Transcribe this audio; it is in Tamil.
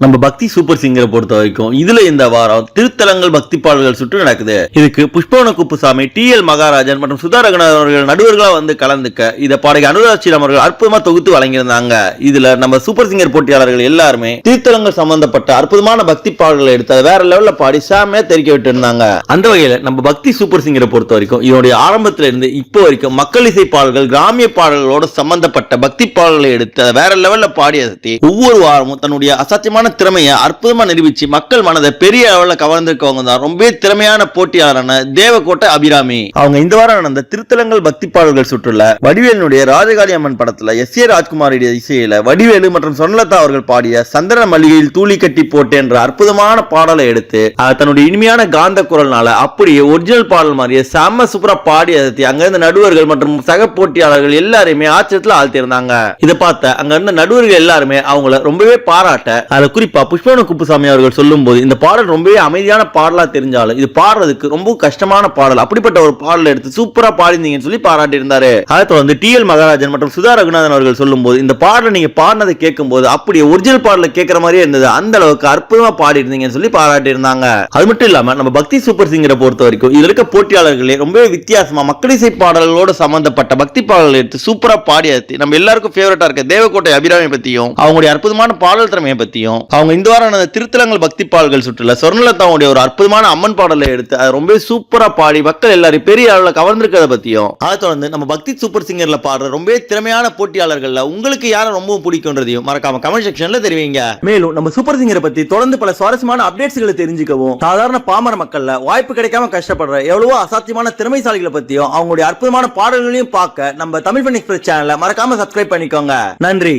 நம்ம பக்தி சூப்பர் சிங்கரை பொறுத்த வரைக்கும் இதுல இந்த வாரம் திரு திருத்தலங்கள் பக்தி பாடல்கள் சுற்று நடக்குது. இதுக்கு புஷ்பவன குப்புசாமி டி எல் மகாராஜன் மற்றும் சுதா ரகுநாதன் அவர்கள் நடுவர்களா வந்து கலந்துக்க இதை பாடகி அனுராஜ் அவர்கள் அற்புதமா தொகுத்து வழங்கியிருந்தாங்க. இதுல நம்ம சூப்பர் சிங்கர் போட்டியாளர்கள் எல்லாருமே திருத்தலங்கள் சம்பந்தப்பட்ட அற்புதமான பக்தி பாடல்களை எடுத்து அதை வேற லெவல்ல பாடி சாமியா தெரிக்க விட்டு இருந்தாங்க அந்த வகையில நம்ம பக்தி சூப்பர் சிங்கரை பொறுத்த வரைக்கும் இதனுடைய ஆரம்பத்துல இருந்து இப்போ வரைக்கும் மக்கள் இசை பாடல்கள் கிராமிய பாடல்களோட சம்பந்தப்பட்ட பக்தி பாடல்களை எடுத்து அதை வேற லெவல்ல பாடி அசத்தி ஒவ்வொரு வாரமும் தன்னுடைய அசாத்தியமான திறமையை அற்புதமா நிரூபிச்சு மக்கள் மனதை பெரிய அளவில் கவர்ந்து கவர்ந்திருக்கவங்க தான் ரொம்ப திறமையான போட்டியாளரான தேவகோட்டை அபிராமி. அவங்க இந்த வாரம் நடந்த திருத்தலங்கள் பக்தி பாடல்கள் சுற்றுல வடிவேலனுடைய ராஜகாளி அம்மன் படத்துல எஸ் ஏ ராஜ்குமாருடைய இசையில வடிவேலு மற்றும் சொன்னலதா அவர்கள் பாடிய சந்திரன மல்லிகையில் தூளி கட்டி போட்டு என்ற அற்புதமான பாடலை எடுத்து தன்னுடைய இனிமையான காந்த குரல்னால அப்படியே ஒரிஜினல் பாடல் மாதிரியே செம்ம சூப்பரா பாடி அதத்தி அங்கிருந்த நடுவர்கள் மற்றும் சக போட்டியாளர்கள் எல்லாருமே ஆச்சரியத்துல ஆழ்த்தியிருந்தாங்க. இதை பார்த்த அங்க இருந்த நடுவர்கள் எல்லாருமே அவங்கள ரொம்பவே பாராட்ட அதுல குறிப்பா புஷ்பவன குப்புசாமி அவர்கள் சொல்லும் போது இந்த பாடல் ரொம்பவே அமைதியான பாடலா தெரிஞ்சாலும் இது பாடுறதுக்கு ரொம்ப கஷ்டமான பாடல். அப்படிப்பட்ட ஒரு பாடல் எடுத்து சூப்பரா பாடிந்தீங்கன்னு சொல்லி பாராட்டியிருந்தாரு. அதை தொடர்ந்து டி எல் மகாராஜன் மற்றும் சுதா ரகுநாதன் அவர்கள் சொல்லும் போது இந்த பாடலை நீங்க பாடினதை கேட்கும்போது அப்படியே ஒரிஜினல் பாடலை கேட்குற மாதிரியே இருந்தது. அந்த அளவுக்கு அற்புதமா பாடிருந்தீங்கன்னு சொல்லி பாராட்டி இருந்தாங்க அது மட்டும் இல்லாம நம்ம பக்தி சூப்பர் சிங்கரை பொறுத்த வரைக்கும் இதுல இருக்க போட்டியாளர்களே ரொம்பவே வித்தியாசமா மக்களிசை பாடல்களோட சம்பந்தப்பட்ட பக்தி பாடல்கள் எடுத்து சூப்பரா பாடி நம்ம எல்லாருக்கும் ஃபேவரட்டா இருக்க தேவக்கோட்டை அபிராமி பத்தியும் அவங்களுடைய அற்புதமான பாடல் திறமையை பத்தியும் அவங்க இந்த வாரம் திருத்தலங்கள் பக்தி பாடல்கள் சுற்றுல சொர்ணலதாவுடைய ஒரு அற்புதமான அம்மன் பாடலை எடுத்து அதை ரொம்பவே சூப்பரா பாடி மக்கள் எல்லாரும் பெரிய அளவில் கவர்ந்திருக்கிறத பத்தியும் அதை தொடர்ந்து நம்ம பக்தி சூப்பர் சிங்கர்ல பாடுற ரொம்பவே திறமையான போட்டியாளர்கள்ல உங்களுக்கு யாரை ரொம்பவும் பிடிக்கும்ன்றதையும் மறக்காம கமெண்ட் செக்ஷன்ல தெரிவிங்க. மேலும் நம்ம சூப்பர் சிங்கரை பத்தி தொடர்ந்து பல சுவாரஸ்யமான அப்டேட்ஸ்களை தெரிஞ்சுக்கவும் சாதாரண பாமர மக்கள்ல வாய்ப்பு கிடைக்காம கஷ்டப்படுற எவ்வளவோ அசாத்தியமான திறமைசாலிகளை பத்தியும் அவங்களுடைய அற்புதமான பாடல்களையும் பார்க்க நம்ம தமிழ் பண்ணி எக்ஸ்பிரஸ் சேனலை மறக்காம சப்ஸ்கிரைப் பண்ணிக்கோங்க. நன்றி.